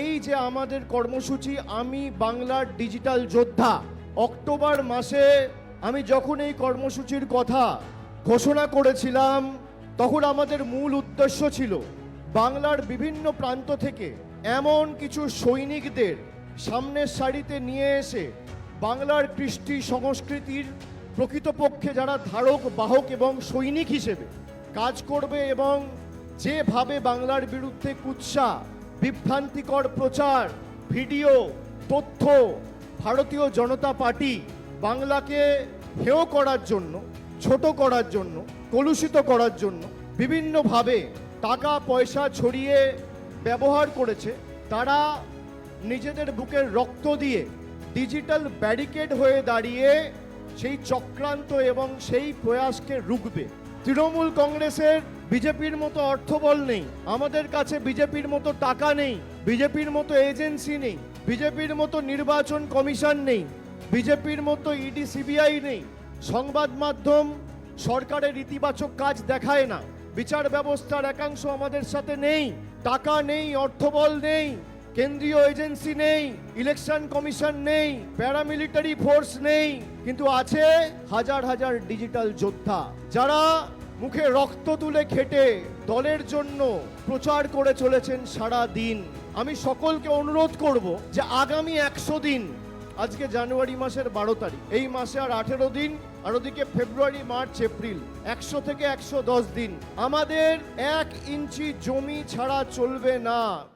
এই যে আমাদের কর্মসূচি, আমি বাংলার ডিজিটাল যোদ্ধা, অক্টোবর মাসে আমি যখন এই কর্মসূচির কথা ঘোষণা করেছিলাম, তখন আমাদের মূল উদ্দেশ্য ছিল বাংলার বিভিন্ন প্রান্ত থেকে এমন কিছু সৈনিকদের সামনের সারিতে নিয়ে এসে বাংলার কৃষ্টি সংস্কৃতির প্রকৃতপক্ষে যারা ধারক, বাহক এবং সৈনিক হিসেবে কাজ করবে এবং যেভাবে বাংলার বিরুদ্ধে কুৎসা বিভ্রান্তিকর প্রচার, ভিডিও, তথ্য ভারতীয় জনতা পার্টি বাংলাকে হেয় করার জন্য, ছোট করার জন্য, কলুষিত করার জন্য বিভিন্নভাবে টাকা পয়সা ছড়িয়ে ব্যবহার করেছে। তারা নিজেদের বুকের রক্ত দিয়ে ডিজিটাল ব্যারিকেড হয়ে দাঁড়িয়ে সেই চক্রান্ত এবং সেই প্রয়াসকে রুখবে। তৃণমূল কংগ্রেসের বিজেপির মতো অর্থবল নেই। আমাদের কাছে বিজেপির মতো টাকা নেই, বিজেপির মতো এজেন্সি নেই, বিজেপির মতো নির্বাচন কমিশন নেই, বিজেপির মতো ইডি, সিবিআই নেই। সংবাদ মাধ্যম সরকারের ইতিবাচক কাজ দেখায় না। বিচার ব্যবস্থার একাংশ আমাদের সাথে নেই, টাকা নেই, অর্থবল নেই, কেন্দ্রীয় এজেন্সি নেই, ইলেকশন কমিশন নেই, প্যারামিলিটারি ফোর্স নেই, কিন্তু আছে হাজার হাজার ডিজিটাল যোদ্ধা। যারা মুখে রক্ত তুলে খেটে দলের জন্য প্রচার করে চলেছেন সারা দিন। আমি সকলকে অনুরোধ করব যে আগামী একশো দিন, আজকে জানুয়ারি মাসের বারো তারিখ, এই মাসে আর আঠেরো দিন, আর ওদিকে ফেব্রুয়ারি, মার্চ, এপ্রিল, একশো থেকে একশো দশ দিন। আমাদের এক ইঞ্চি জমি ছাড়া চলবে না।